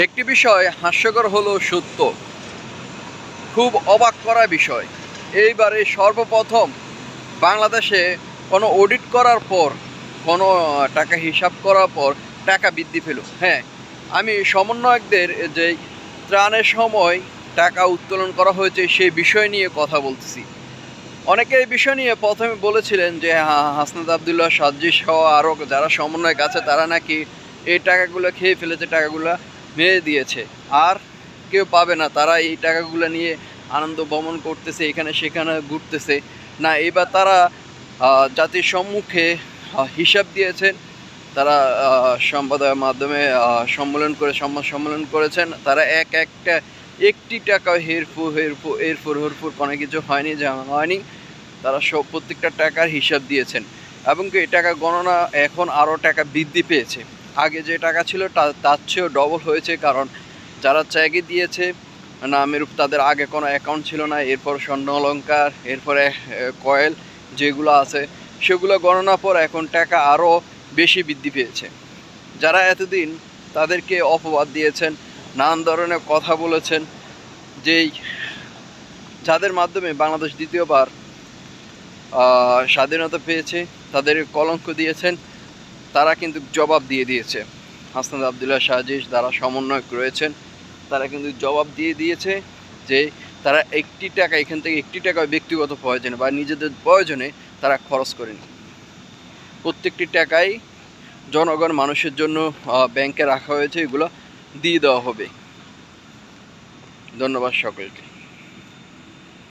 একটি বিষয় হাস্যকর হলো সত্য। খুব অবাক করা বিষয়। এইবারে সর্বপ্রথম বাংলাদেশে কোনো অডিট করার পর, কোনো টাকা হিসাব করার পর টাকা বৃদ্ধি পেল। হ্যাঁ আমি সমন্বয়কদের যে ত্রাণের সময় টাকা উত্তোলন করা হয়েছে সেই বিষয় নিয়ে কথা বলতেছি। অনেকে এই বিষয় নিয়ে প্রথমে বলেছিলেন যে, হা- হাসনাত আবদুল্লাহ সাজ্জি সহ আরও যারা সমন্বয়ক আছে তারা নাকি এই টাকাগুলো খেয়ে ফেলেছে, টাকাগুলো মেরে দিয়েছে। আর কেউ পাবে না। তারা এই টাকাগুলো নিয়ে আনন্দ ভ্রমণ করতেছে, এখানে সেখানে ঘুরতেছে। না, এবার তারা জাতির সম্মুখে হিসাব দিয়েছেন। তারা সংবাদের মাধ্যমে সম্মেলন করে সংবাদ সম্মেলন করেছেন। তারা এক একটা, একটি টাকা হেরফু হেরফু, এরফুর, হেরফুর কোনো কিছু হয়নি যা হয়নি। তারা সব প্রত্যেকটা টাকার হিসাব দিয়েছেন। এবং এই টাকা গণনা এখন আরও টাকা বৃদ্ধি পেয়েছে। আগে যে টাকা ছিল তার চেয়েও ডবল হয়েছে, কারণ যারা চেকে দিয়েছে নামের উপ- তাদের আগে কোনো অ্যাকাউন্ট ছিল না। এরপর স্বর্ণ অলঙ্কার এরপরে কয়েল যেগুলো আছে, সেগুলো গণনা পর এখন টাকা আরও বেশি বৃদ্ধি পেয়েছে। যারা এতদিন তাদেরকে অপবাদ দিয়েছেন, নানান ধরনের কথা বলেছেন, যেই যাদের মাধ্যমে বাংলাদেশ দ্বিতীয়বার স্বাধীনতা পেয়েছে, তাদের কলঙ্ক দিয়েছেন তারা কিন্তু জবাব দিয়ে দিয়েছে। হাসনাদ আবদুল্লাহ সাজিশ যারা সমন্বয়ক রয়েছেন, তারা কিন্তু জবাব দিয়ে দিয়েছে যে তারা একটি টাকা, এখান থেকে একটি টাকা ব্যক্তিগত প্রয়োজনে বা নিজেদের প্রয়োজনে তারা খরচ করেনি প্রত্যেকটি টাকাই জনগণ মানুষের জন্য ব্যাংকে রাখা হয়েছে, এগুলো দিয়ে দেওয়া হবে। ধন্যবাদ সকলকে।